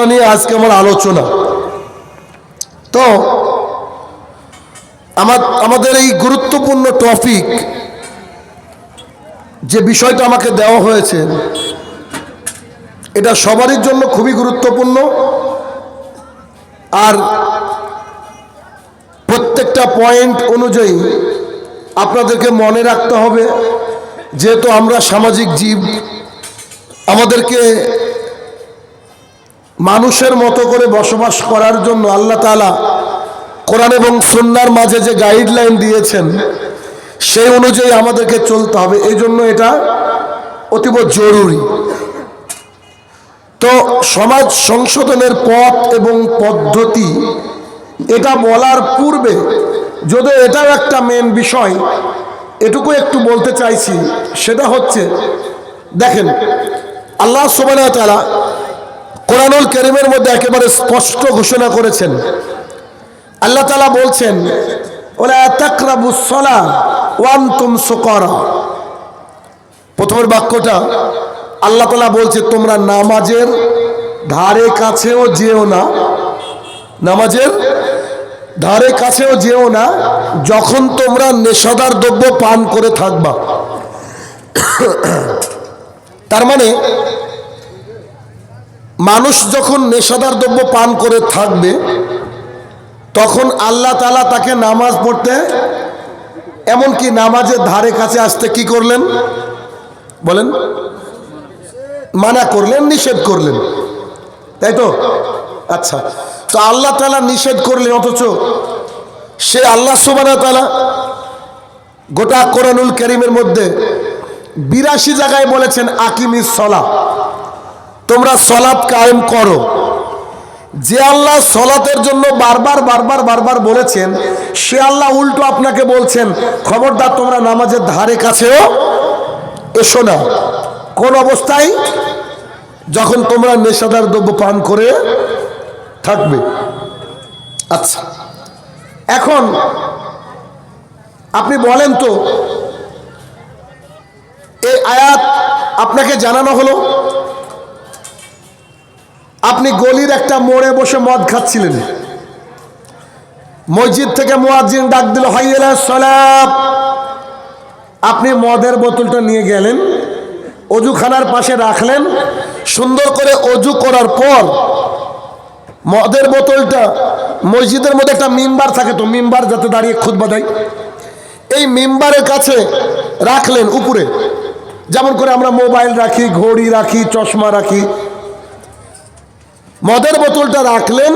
টপিকটা নিয়ে আজকে আমার আলোচনা। তো, আমার, আমাদের এই গুরুত্বপূর্ণ টপিক যে বিষয়টা আমাকে দেওয়া হয়েছে, এটা সবারই জন্য খুবই গুরুত্বপূর্ণ। আর প্রত্যেকটা পয়েন্ট অনুযায়ী আপনাদেরকে মনে রাখতে হবে, যেহেতু আমরা সামাজিক জীব, আমাদেরকে মানুষের মতো করে বসবাস করার জন্য আল্লাহ তালা কোরআন এবং সন্ন্যার মাঝে যে গাইডলাইন দিয়েছেন, সেই অনুযায়ী আমাদেরকে চলতে হবে। এই জন্য এটা অতীব জরুরি। তো সমাজ সংশোধনের পথ এবং পদ্ধতি, এটা বলার পূর্বে যদি এটাও একটা মেন বিষয়, এটুকু একটু বলতে চাইছি, সেটা হচ্ছে, দেখেন, আল্লাহ সুবাহ তারা কোরআনুল করিমের মধ্যে একেবারে স্পষ্ট ঘোষণা করেছেন। আল্লাহ তালা বলছেন ওয়ান সুকরা। প্রথমের বাক্যটা আল্লাহ তালা বলছে, তোমরা নামাজের ধারে কাছেও যেও না। নামাজের ধারে কাছেও যেও না, যখন তোমরা নেশাদার দ্রব্য পান করে থাকবা। তার মানে মানুষ যখন নেশাদার দ্রব্য পান করে থাকবে, তখন আল্লাহ তালা তাকে নামাজ পড়তে, এমনকি নামাজের ধারে কাছে আসতে কি করলেন? বলেন। মানা করলেন, নিষেধ করলেন। তাই তো? আচ্ছা। তো আল্লাহ তালা নিষেধ করলেন, অথচ সে আল্লাহ সুবানা তালা গোটা কোরআনুল করিমের মধ্যে বিরাশি জায়গায় বলেছেন, আকিমিস সলা তোমরা সলাৎ কায়েম করো। যে আল্লাহ সলাতের জন্য বারবার বারবার বারবার বলেছেন, সে আল্লাহ উল্টো আপনাকে বলছেন, খবরদার, তোমরা নামাজের ধারে কাছেও এসো না। কোন অবস্থায়? যখন তোমরা নেশাদার দ্রব্য পান করে থাকবে। আচ্ছা এখন আপনি বলেন তো, এই আয়াত আপনাকে জানানো হলো? আপনি গলির একটা মোড়ে বসে মদ খাচ্ছিলেন। মসজিদ থেকে মোয়াজ্জিন ডাক দিল, হাইয়েলা সলাপ আপনি মদের বোতলটা নিয়ে গেলেন, অজুখানার পাশে রাখলেন। সুন্দর করে অজু করার পর মদের বোতলটা, মসজিদের মধ্যে একটা মিম্বার থাকে তো, মিম্বার যাতে দাঁড়িয়ে খুদ বাদাই এই মিম্বারের কাছে রাখলেন উপরে। যেমন করে আমরা মোবাইল রাখি, ঘড়ি রাখি, চশমা রাখি মদের বোতলটা রাখলেন,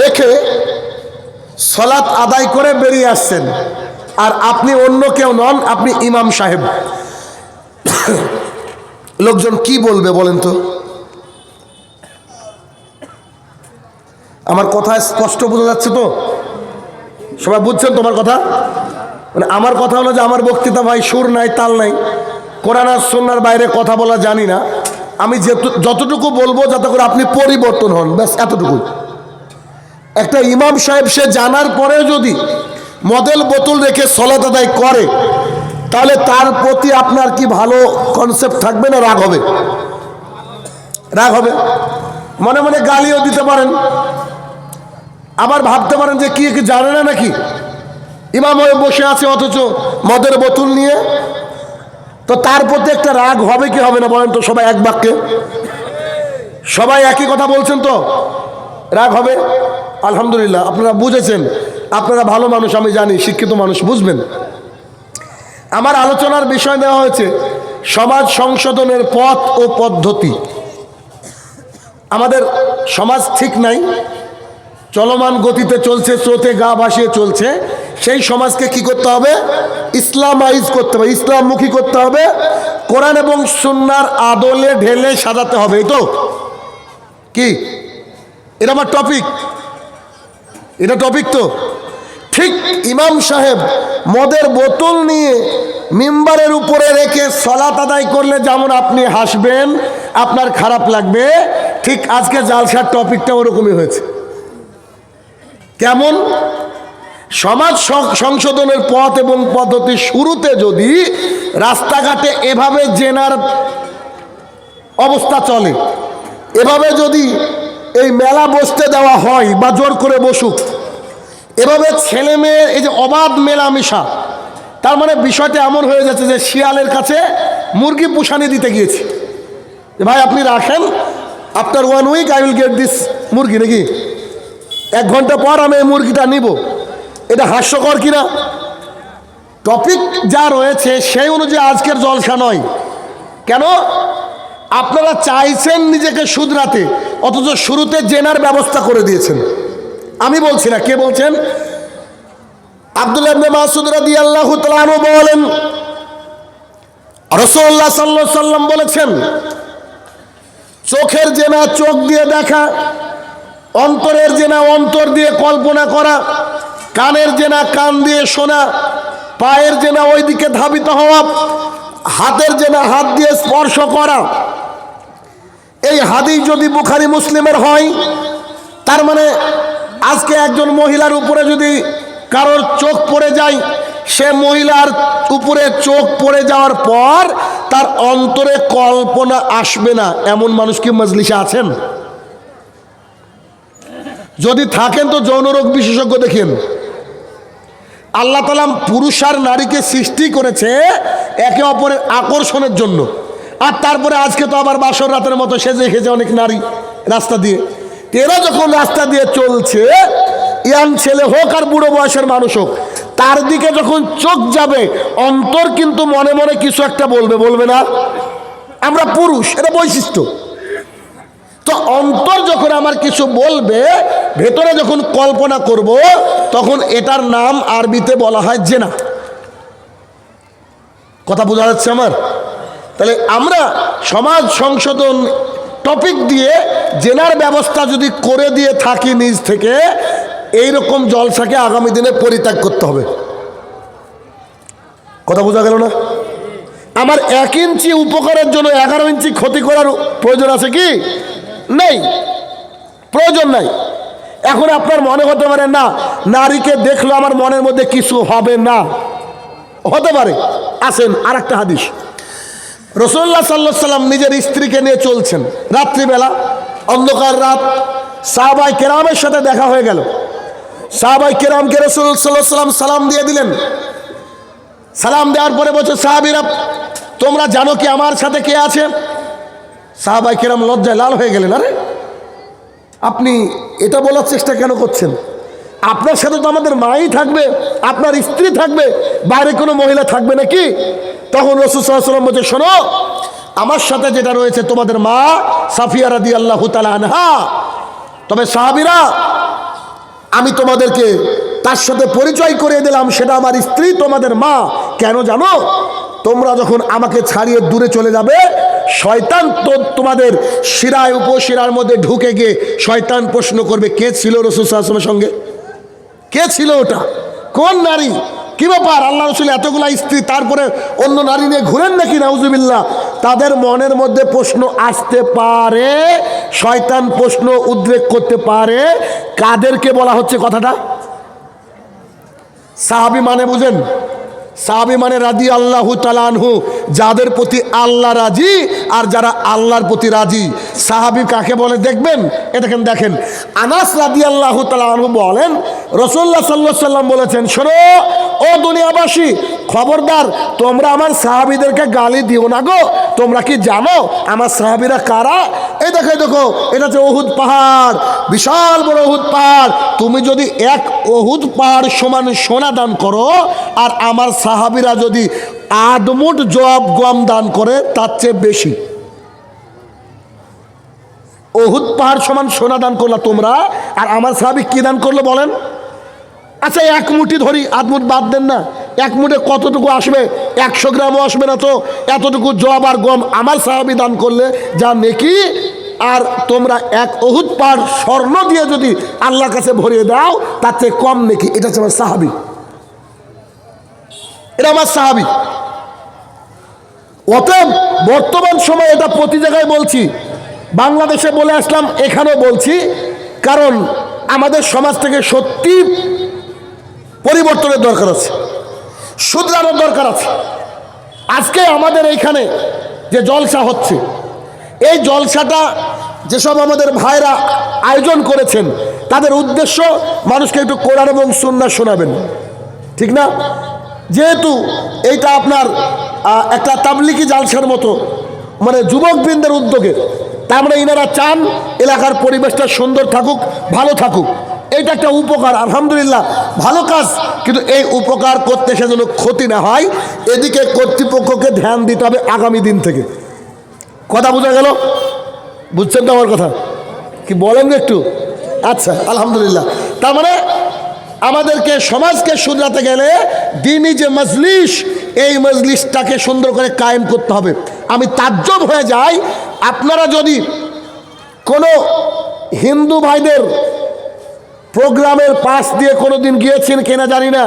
রেখে সলাৎ আদায় করে বেরিয়ে আসছেন। আর আপনি অন্য কেউ নন, আপনি ইমাম সাহেব। লোকজন কি বলবে বলেন তো? আমার কথা স্পষ্ট বোঝা যাচ্ছে তো? সবাই বুঝছেন তোমার কথা? মানে আমার কথা হলো যে আমার বক্তৃতা ভাই সুর নাই, তাল নাই। কোরআন আর সন্ন্যার বাইরে কথা বলা জানি না। আমি যতটুকু বলব যাতে করে আপনি পরিবর্তন হন, ব্যাস এতটুকু একটা ইমাম সাহেব, সে জানার পরেও যদি মডেল বোতল রেখে সলাত আদায় করে, তাহলে তার প্রতি আপনার কি ভালো কনসেপ্ট থাকবে না রাগ হবে? রাগ হবে। মনে মনে গালিও দিতে পারেন। আবার ভাবতে পারেন যে কি কি জানে না নাকি? ইমাম হয়ে বসে আছে অথচ মদের বোতল নিয়ে। তো তার প্রতি একটা রাগ হবে কি হবে না বলেন তো সবাই এক বাক্যে? সবাই একই কথা বলছেন তো? রাগ হবে? আলহামদুলিল্লাহ, আপনারা বুঝেছেন। আপনারা ভালো মানুষ, আমি জানি, শিক্ষিত মানুষ, বুঝবেন। আমার আলোচনার বিষয় দেওয়া হয়েছে, সমাজ সংশোধনের পথ ও পদ্ধতি। আমাদের সমাজ ঠিক নাই, চলমান গতিতে চলছে, স্রোতে গা ভাসিয়ে চলছে। সেই সমাজকে কি করতে হবে? ইসলামাইজ করতে হবে, ইসলামমুখী করতে হবে। কোরআন এবং সুন্নার আদলে ঢেলে সাজাতে হবে, এই তো? কি? এটা আমার টপিক এটা টপিক তো? ঠিক ইমাম সাহেব মদের বোতল নিয়ে মেম্বারের উপরে রেখে সলাত আদায় করলে যেমন আপনি হাসবেন, আপনার খারাপ লাগবে, ঠিক আজকে জালসার টপিকটা ওরকমই হয়েছে। কেমন? সমাজ সংশোধনের পথ এবং পদ্ধতি শুরুতে যদি রাস্তাঘাটে এভাবে জেনার অবস্থা চলে, এভাবে যদি এই মেলা বসতে দেওয়া হয় বা জোর করে বসুক, এভাবে ছেলে মেয়ে এই যে অবাধ মেলামেশা, তার মানে বিষয়টা এমন হয়ে যাচ্ছে যে শিয়ালের কাছে মুরগি পুষানি দিতে গিয়েছি। ভাই, আপনি রাখেন after one week I will get this মুরগি নাকি? এক ঘণ্টা পর আমি এই মুরগিটা নিব। এটা হাস্যকর কিনা? টপিক যা রয়েছে সেই অনুযায়ী আজকের জলসা নয়। কেন? আপনারা চাইছেন নিজেকে শুধরাতে, অথচ শুরুতে জেনার ব্যবস্থা করে দিয়েছেন। আমি বলছি না, কে বলছেন? আব্দুল্লাহ মাসুদ তাআলা আনহু বলেন সাল্লাল্লাহু আলাইহি সাল্লাম বলেছেন, চোখের জেনা চোখ দিয়ে দেখা, অন্তরের জেনা অন্তর দিয়ে কল্পনা করা কানের জেনা, কান দিয়ে শোনা, পায়ের জেনা ওইদিকে ধাবিত হওয়া, হাতের জেনা, হাত দিয়ে স্পর্শ করা। এই হাদিস যদি বুখারি, মুসলিমের হয়, তার মানে আজকে একজন মহিলার উপরে যদি কারোর চোখ পড়ে যায়, সে মহিলার উপরে চোখ পড়ে যাওয়ার পর তার অন্তরে কল্পনা আসবে না। এমন মানুষ কি মজলিসে আছেন? যদি থাকেন তো যৌনরোগ বিশেষজ্ঞ দেখেন। আল্লাহ তালা পুরুষ আর নারীকে সৃষ্টি করেছে একে অপরের আকর্ষণের জন্য। আর তারপরে আজকে তো আবার বাসর রাতের মতো সেজে খেজে অনেক নারী রাস্তা দিয়ে। এরা যখন রাস্তা দিয়ে চলছে, ইয়াং ছেলে হোক আর বুড়ো বয়সের মানুষ হোক, তার দিকে যখন চোখ যাবে, অন্তর কিন্তু মনে মনে কিছু একটা বলবে বলবে না? আমরা পুরুষ, এটা বৈশিষ্ট্য। তো অন্তর যখন আমার কিছু বলবে, ভেতরে যখন কল্পনা করব, তখন এটার নাম আরবিতে বলা হয় জেনা। কথা বোঝা যাচ্ছে আমার? তাহলে আমরা সমাজ সংশোধন টপিক দিয়ে জেনার ব্যবস্থা যদি করে দিয়ে থাকি নিজ থেকে এই রকম জলসাকে আগামী দিনে পরিত্যাগ করতে হবে। কথা বোঝা গেল না? আমার এক ইঞ্চি উপকারের জন্য এগারো ইঞ্চি ক্ষতি করার প্রয়োজন আছে কি? নেই। প্রয়োজন নাই। এখন আপনার মনে হতে পারে, না, নারীকে দেখল আমার মনের মধ্যে কিছু হবে না। হতে পারে। আসেন আর একটা হাদিস রসুল্লাহ সাল্লাহ সাল্লাম নিজের স্ত্রীকে নিয়ে চলছেন। রাত্রিবেলা, অন্ধকার রাত সাহাবাই কেরামের সাথে দেখা হয়ে গেল। সাহাবাই কেরামকে রসুল সাল্লাহ সাল্লাম সালাম দিয়ে দিলেন। সালাম দেওয়ার পরে বলছে, সাহাবিরা, তোমরা জানো কি আমার সাথে কে আছে? সাহাবাই কেরাম লজ্জায় লাল হয়ে গেলেন, আরে? আপনি এটা বলার চেষ্টা কেন করছেন? আপনার সাথে তো আমাদের মাই থাকবে, আপনার স্ত্রী থাকবে, বাইরে কোনো মহিলা থাকবে নাকি? তখন রসুল সাল্লাম বলছে, শোনো, আমার সাথে যেটা রয়েছে তোমাদের মা সাফিয়া রাদি আল্লাহ আনহা। তবে সাহাবিরা, আমি তোমাদেরকে তার সাথে পরিচয় করিয়ে দিলাম, সেটা আমার স্ত্রী তোমাদের মা। কেন জানো? তোমরা যখন আমাকে ছাড়িয়ে দূরে চলে যাবে শয়তান তো তোমাদের শিরায় উপশিরার মধ্যে ঢুকে গিয়ে শয়তান প্রশ্ন করবে, কে ছিল রসুল সঙ্গে? কে ছিল ওটা? কোন নারী? কি ব্যাপার? আল্লাহ রসুল এতগুলা স্ত্রী, তারপরে অন্য নারী নিয়ে ঘুরেন নাকি? নাউজুবিল্লাহ। তাদের মনের মধ্যে প্রশ্ন আসতে পারে, শয়তান প্রশ্ন উদ্রেক করতে পারে। কাদেরকে বলা হচ্ছে কথাটা? সাহাবি মানে বুঝেন? সাহাবি মানে রাজি আল্লাহু তালানহু যাদের প্রতি আল্লাহ রাজি আর যারা আল্লাহর প্রতি রাজি, সাহাবি কাকে বলে দেখবেন? এ দেখেন? আনাস রাদি আল্লাহু তালানহু বলেন রসুল্লাহ সাল্লাহ সাল্লাম বলেছেন, শোনো, ও দুনিয়াবাসী, খবরদার, তোমরা আমার সাহাবিদেরকে গালি দিও না গো। তোমরা কি জানো আমার সাহাবিরা কারা? এই দেখো দেখো, এটা হচ্ছে অহুদ পাহাড়, বিশাল বড় অহুদ পাহাড়। তুমি যদি এক অহুদ পাহাড় সমান সোনা দান করো, আর আমার সাহাবিরা যদি আদমুট জবাব গম দান করে, তার চেয়ে বেশি। অহুদ পাহাড় সমান সোনা দান করলা তোমরা, আর আমার সাহাবি কি দান করল বলেন? আচ্ছা এক মুঠি ধরি, আধ মুঠ বাদ দেন না। এক মুঠে কতটুকু আসবে? একশো গ্রামও আসবে না তো। এতটুকু জব আর গম আমার সাহাবি দান করলে যা নেকি, আর তোমরা এক অহুদ পার স্বর্ণ দিয়ে যদি আল্লাহর কাছে ভরিয়ে দাও, তার চেয়ে কম নেকি। এটা হচ্ছে আমার সাহাবি। এটা আমার সাহাবি। অতএব বর্তমান সময় এটা প্রতি জায়গায় বলছি, বাংলাদেশে বলে আসলাম, এখানেও বলছি, কারণ আমাদের সমাজ থেকে সত্যি পরিবর্তনের দরকার আছে, শুধরানোর দরকার আছে। আজকে আমাদের এইখানে যে জলসা হচ্ছে, এই জলসাটা যেসব আমাদের ভাইরা আয়োজন করেছেন, তাদের উদ্দেশ্য মানুষকে একটু কোরআন এবং সুন্না শোনাবেন। ঠিক না? যেহেতু এইটা আপনার একটা তাবলিকি জালসার মতো মানে যুবকবৃন্দের উদ্যোগে, তার মানে ইনারা চান এলাকার পরিবেশটা সুন্দর থাকুক, ভালো থাকুক। এইটা একটা উপকার, আলহামদুলিল্লাহ, ভালো কাজ, কিন্তু এই উপকার করতে সে যেন ক্ষতি না হয়, এদিকে কর্তৃপক্ষকে ধ্যান দিতে হবে আগামী দিন থেকে। কথা বোঝা গেল? বুঝছেন তো আমার কথা? কি বলেন একটু? আচ্ছা আলহামদুলিল্লাহ। তার মানে আমাদেরকে, সমাজকে শুধরাতে গেলে দিনই যে মজলিস, এই মজলিসটাকে সুন্দর করে কায়েম করতে হবে। আমি তাজ্জব হয়ে যাই। আপনারা যদি কোনো হিন্দু ভাইদের প্রোগ্রামের পাশ দিয়ে কোনো দিন গিয়েছেন কিনা জানি না,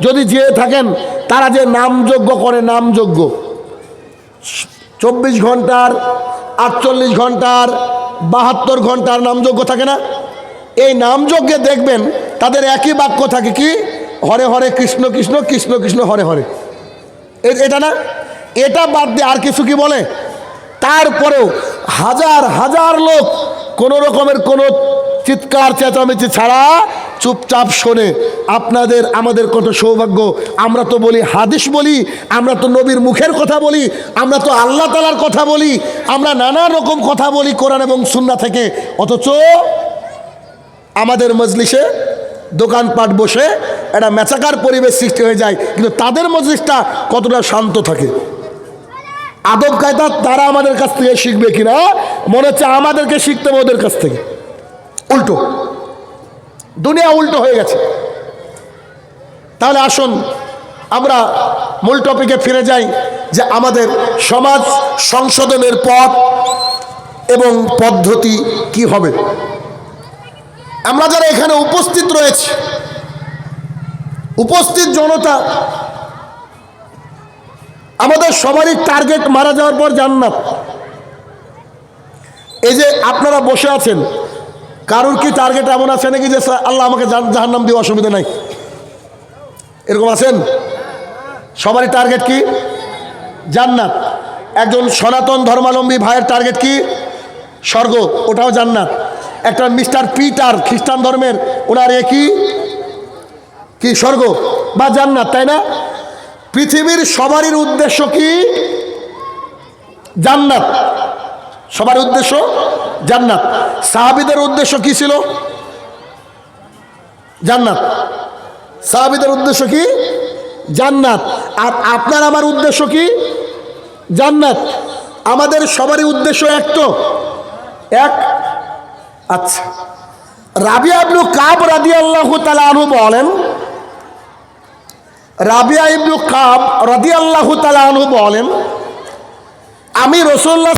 যদি যেয়ে থাকেন, তারা যে নামযোগ্য করে নামযোগ্য চব্বিশ ঘণ্টার, আটচল্লিশ ঘণ্টার, বাহাত্তর ঘণ্টার নামযোগ্য থাকে না। এই নামযজ্ঞে দেখবেন তাদের একই বাক্য থাকে কি? হরে হরে কৃষ্ণ কৃষ্ণ কৃষ্ণ কৃষ্ণ, হরে হরে। এটা না? এটা বাদ দিয়ে আর কিছু কি বলে? তারপরেও হাজার হাজার লোক কোনো রকমের কোনো চিৎকার, চেঁচামেচি ছাড়া চুপচাপ শোনে। আপনাদের, আমাদের কত সৌভাগ্য। আমরা তো বলি হাদিস বলি, আমরা তো নবীর মুখের কথা বলি, আমরা তো আল্লাহ তালার কথা বলি, আমরা নানা রকম কথা বলি কোরআন এবং সুন্না থেকে। অথচ আমাদের মজলিসে দোকানপাট বসে একটা মেচাকার পরিবেশ সৃষ্টি হয়ে যায়, কিন্তু তাদের মজলিসটা কতটা শান্ত থাকে। আদব কায়দা তারা আমাদের কাছ থেকে শিখবে কিনা, মনে হচ্ছে আমাদেরকে শিখতে হবে ওদের কাছ থেকে। উল্টো। দুনিয়া উল্টো হয়ে গেছে। তাহলে আসুন, আমরা মূল টপিকে ফিরে যাই, যে আমাদের সমাজ সংশোধনের পথ এবং পদ্ধতি কি হবে। আমরা যারা এখানে উপস্থিত রয়েছে, উপস্থিত জনতা, আমাদের সবারই টার্গেট মারা যাওয়ার পর জান্নাত। এই যে আপনারা বসে আছেন, কারোর কি টার্গেট এমন আছে নাকি যে আল্লাহ আমাকে জাহার নাম দিয়ে অসুবিধা নাই এরকম আছেন? সবারই টার্গেট কি? জান্নাত। একজন সনাতন ধর্মালম্বী ভাইয়ের টার্গেট কি? স্বর্গ, ওটাও জান্নাত। একটা মিস্টার পিটার খ্রিস্টান ধর্মের ওনার একই কি স্বর্গ? বা জান্নাত, তাই না? পৃথিবীর সবারই উদ্দেশ্য কি? জান্নাত। সবার উদ্দেশ্য জান্নাত। সাহাবিদের উদ্দেশ্য কি ছিল? জান্নাত। সাহাবিদের উদ্দেশ্য কি? জান্নাত। আর আপনার আমার উদ্দেশ্য কি? জান্নাত। আমাদের সবারই উদ্দেশ্য এক তো। এক আচ্ছা। রাবিয়া ইবনু কাব রাদি আল্লাহ তালু বলেন, রাবিয়া ইবনু কাব রাদি আল্লাহ তালু বলেন, আমি রসুল্লাহ